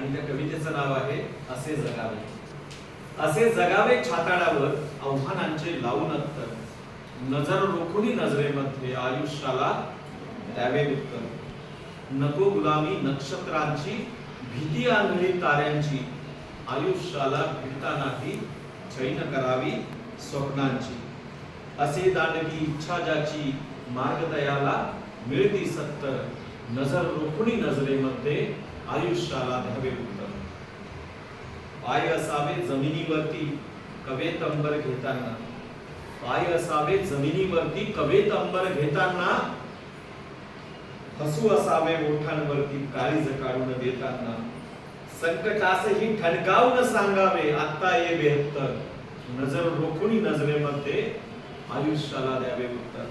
आणि त्या कवितेचं नाव आहे असे जगावे. असे जगावे छाताडावर आव्हानांचे लावून उत्तर नजर रोखुनी नजरेमध्ये आयुष्याला द्यावे उत्तर. नको गुलामी नक्षत्रांची भीती आंधळी ताऱ्यांची. आयुष्याला भिडतानाही चैन करावी स्वप्नांची. असे दांडगी इच्छा ज्याची मार्गदयाला मिळती सत्तर. नजर रोखुनी नजरेमध्ये आयुष्याला द्यावे उत्तर पाय असावे जमिनीवरती कवे तंबर घेताना. पाय असावे जमिनीवरती कवे तंबर घेताना. हसू असावे ओठांवरती काळीज काढून देताना. संकटासही ठणकावून सांगावे आता ये बेहत्तर. नजर रोखून नजरेमध्ये आयुष्याला द्यावे उत्तर.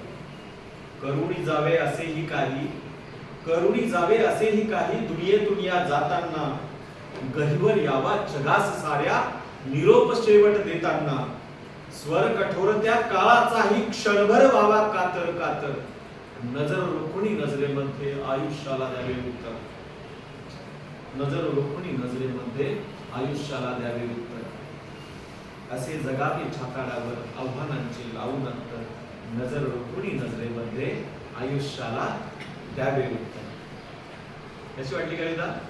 करुणी जावे असेही काही करुणी जावे असेही काही दुनियेतून या जाताना गहिवर यावा जगास साऱ्या निरोप शेवट देताना. स्वर कठोर त्या काळाचाही क्षणभर व्हावा कातर कातर. नजर रोखणी नजरेमध्ये आयुष्याला द्यावे उत्तर. नजर रोखणी नजरेमध्ये आयुष्याला द्यावे उत्तर. असे जगावे छाताडावर आव्हानांचे लावून अंतर नजर रोखणी नजरेमध्ये आयुष्याला द्यावे उत्तर. कशी वाटली कविता?